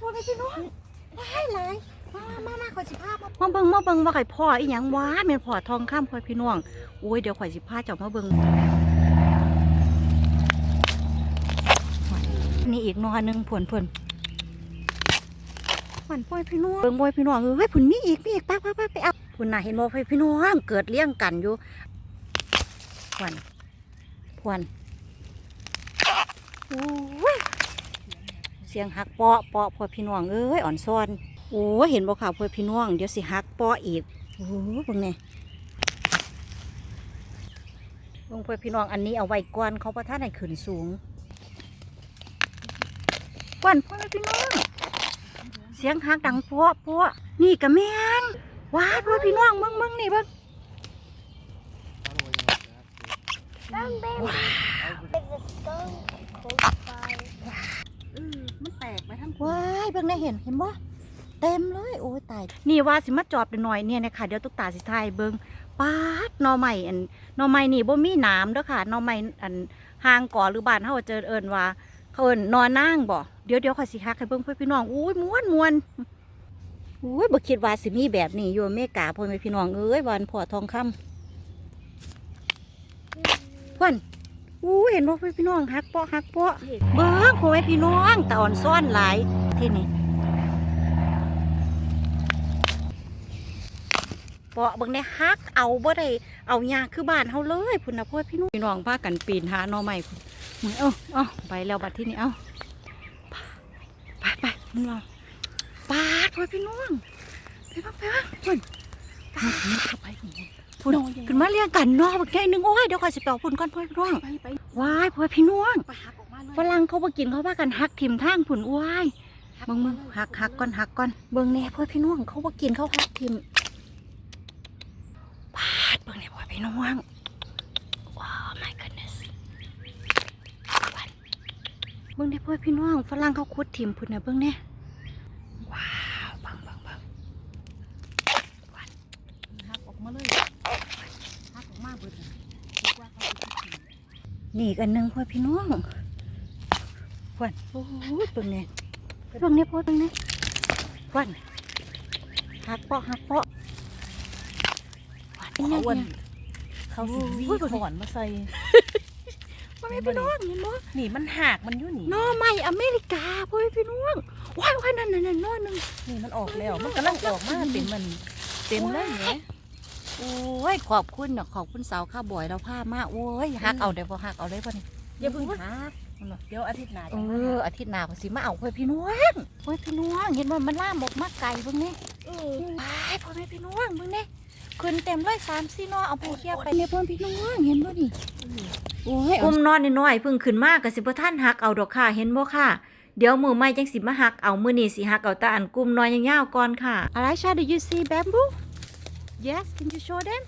พ่อแม่พี่น้องหลายหลายมามามาขอสิพามาเบิ่งมาเบิ่งว่าไข่พ่ออีหยังวะแม่นพ่อทองคำพ่อพี่น้องโอ้ยเดี๋ยวข่อยสิพาเจ้ามาเบิ่งนี่อีกนอหนึงผวนผวนผวนพ่อพี่น้องเบิ่งบ่พี่น้องเอ้ยผุนมีอีกมีอีกไปไปไปไปเอาผุนน่ะเห็นบ่พี่น้องเกิดเลี้ยงกันอยู่ผวนผวนโอ้ย สียงหักเปาะเปาะพ่อพี่น้องเอ้ยอ่อนซ้อนโอ้เห็นบ่ข่าวพ่อพี่น้องเดี๋ยวสิหักเปาะอีกโอ้เบิ่งนี่เบิ่งพ่อพี่น้องอันนี้เอาไว้ก่อนเขาประทานให้ขึ้นสูงก่อนพ่อพี่น้องเสียงหักดังเปาะเปาะนี่กระแม่นว้าพ่อพี่น้องมึงมึงนี่เบิ่ง Bang, bang. There's a stone close by. มันแตกไปทั้งว้าย เบิ่งได้เห็นเห็นบ่เต็มเลยโอ้ยตายนี่ว่าสิมาจอบหน่อยๆเนี่ยนะคะเดี๋ยวตุ๊กตาสิทายเบิ่งปาดหน่อใหม่อันหน่อใหม่นี่บ่มีหนามเด้อค่ะหน่อใหม่อันห่างก่อหรือบ้านเฮาเจอเอิ้นว่าเขาเอิ้นนอนนางบ่เดี๋ยวเดี๋ยวข่อยสิฮักให้เบิ่งเพื่อนพี่น้องอุ้ยม่วนม่วนอุ้ยบ่คิดว่าสิมีแบบนี้อยู่อเมริกาพ่อแม่พี่น้องเอ้ยวันพ่อทองคำเพิ่นอู้เห็นบ่เพื่อนพี่น้องฮักเปาะฮักเปาะเบิ้งพ่อแม่พี่น้องตาอ่อนซ่อนหลาย ที่นี่เปาะเบิ่งได้ฮักเอาบ่ได้เอายาคือบ้านเฮาเลยพุ่นนะพ่อพี่น้องพี่น้องพากันปีนหาหน่อไม้พุ่นเอ้าเอ้าไปแล้วบัดที่นี่เอ้าไปไปมึงลอปาดพ่อพี่น้องไปบ้างไปบ้างพุ่นปาดไปพุ่นพุ่นขึ้นมาเรียงกันนาะบักใหญ่หนึงโอ้ยเดี๋ยวข่อยสิไปเอาพุ่นก่อนพ่อแม่พี่น้องไปไปว้ายพ่อพี่น้องไปหักออกมฝรั่งเขาบ่กินเขาพากันหักทิมทางผุนอ้วย เบิ่งมึงหักหักก่อนหักก่อนเบิ่งแหน่พ่อพี่น้องเขาบ่กินเขาหักทิมปาดเบิ่งแหน่พ่อพี่น้องว้าว my goodness เบิ่งแหน่พ่อพี่น้องฝรั่งเขาขุดทิมพุ่นน่ะเบิ่งแหน่ว้าวเบังเบังเบังหักออกมาเลยหักออกมาเบิดเลยคิดว่าเขาจะกินนี่อีกอันหนึงพ่อพี่น้องควันโอ้ยเบิ่งแหน่ เบิ่งแหน่พ่อเบิ่งแหน่ควันหักเปาะหักเปาะควันเขาอ้วนเนี่ยเขาสิวีโอ้ยถอนมาใส่พ่อแม่พี่น้องเห็นบ่นี่มันหักมันอยู่นี่หน้อใหม่อเมริกาพ่อแม่พี่น้องว้ายว้ายนั่นนั่นนั่นหน้อหนึงนี่มันออกแล้ว มันกำลังออกมาเต็มมันเต็มเลยเนี่ยโอ้ยขอบคุณเนาะขอบคุณสาวข้าวบ่อยเราผ้ามาโอ้ยหักเอาเดี๋ยวบ่หักเอาเลยพ่อนี่อย่าเพิ่งหัก เดี๋ยวอาทิตย์หน้าเอจะมาอหักอาทิตย์หน้าก็สิมาเอาพ่อพี่น้องพ่อพี่น้องเห็นว่ามันล่ามออกมาไกลเบิ่งนี่ Mm. ไปพ่อแม่พี่น้องเบิ่งนี่ขึ้นเต็มเลยสามสี่นอเอาไปเทียบไปเนี่ยพ่อพี่น้องเห็นบ่นี่โอ้ยอุ้มนอนน้อยๆเพิ่งขึ้นมากก็สิบ่ทันหักเอาดอกค่ะเห็นบ่ค่ะเดี๋ยวมือใหม่จังสิมาหักเอามือนี้สิหักเอาแตาอันกลุ่มน้อยยาวๆก่อนค่ะ Alasha do you see bamboo Yes can you show them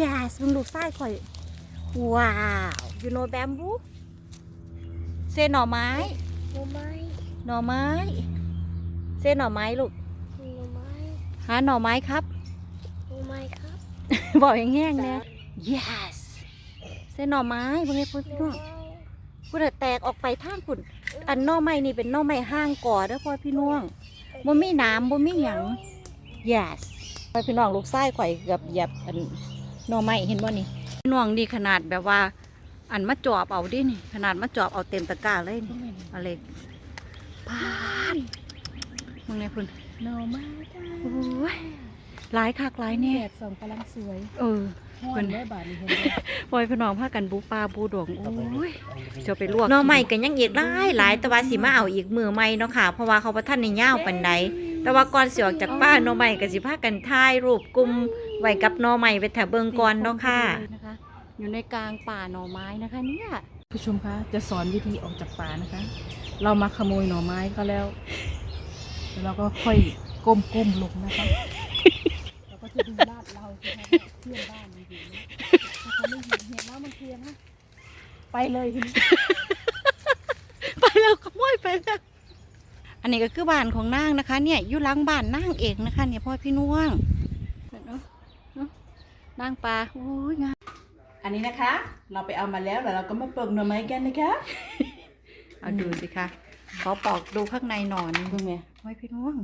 Yes มึงลูกไส้ข่อยว้าว you know bamboo เซหน่อไม้ Oh my. หน่อไม้เซหน่อไม้ลูก Oh my. หาหน่อไม้ครับ Oh my cup. บอกอย่างแห้งๆแล้ว yes เส้นหน่อไม้เบิ่งให้พ่อพี่น้อง Oh พูดแตกออกไปทางพุ่นอันหน่อไม้นี่เป็นหน่อไม้ห้างก่อเด้อพ่อพี่น้องบ่มีน้ำบ่มีหยัง yes พ่อพี่น้องลูกไส้ข่อยเกือบเหยียบอันหน่อไม้เห็นบ่นี่พี่น้องดีขนาดแบบว่า อันมาจอบเอาดินี่ขนาดมาจอบเอาเต็มตะกร้าเลยนี่อะไรพาดมึงไงพุ่นหน่อไม้จ้าโอ้ยหลายคักหลายแดแน่ดส่องกำลังสวยเออห้อนได้บาทนี่เห็นไหมปล่อยพี่น้องพากันบูปลาบูดองโอ้ยเสียวไปลวกหน่อใหม่กันยังอีกหลายหลายแต่ว่าสิมาเอาอีกมือใหม่เนาะค่ะ เพราะว่าเขาบ่ทันในย่าวปานใดแต่ว่าก่อนสิออกจากป้าหน่อใหม่ก็สิพากันถ่ายรูปกลุ่มไว้กับหน่อใหม่ไว้ถ้าเบิ่งก่อนเนาะค่ะนะคะ อยู่ในกลางป่าหน่อไม้นะคะเนี่ยผู้ชมคะจะสอนวิธีออกจากป่านะคะ เรามาขโมยหน่อไม้เขาแล้วแล้วเราก็ค่อยก้มก้มๆลงนะคะเราก็จะดูลาดเราใช่ไหมเพื่อนบ้านมันอยู่นะถ้าเขาไม่เห็นเห็นว่ามันเพียงนะไปเลยทีนี้ไปแล้วขโมยไปแล้วอันนี้ก็คือบ้านของนางนะคะ เนี่ยอยู่หลังบ้านนางเองนะคะ เนี่ยพ่อพี่น้องเห็นเนาะเนาะนางปลาโอ้ยงาม อันนี้นะคะ เราไปเอามาแล้วแล้วเราก็มาเปิดหน่อไม้กันนะคะ เอาดูสิคะขอปอกดูข้างในหนอนเบิ่งแม่โอ้ยพี่น้อง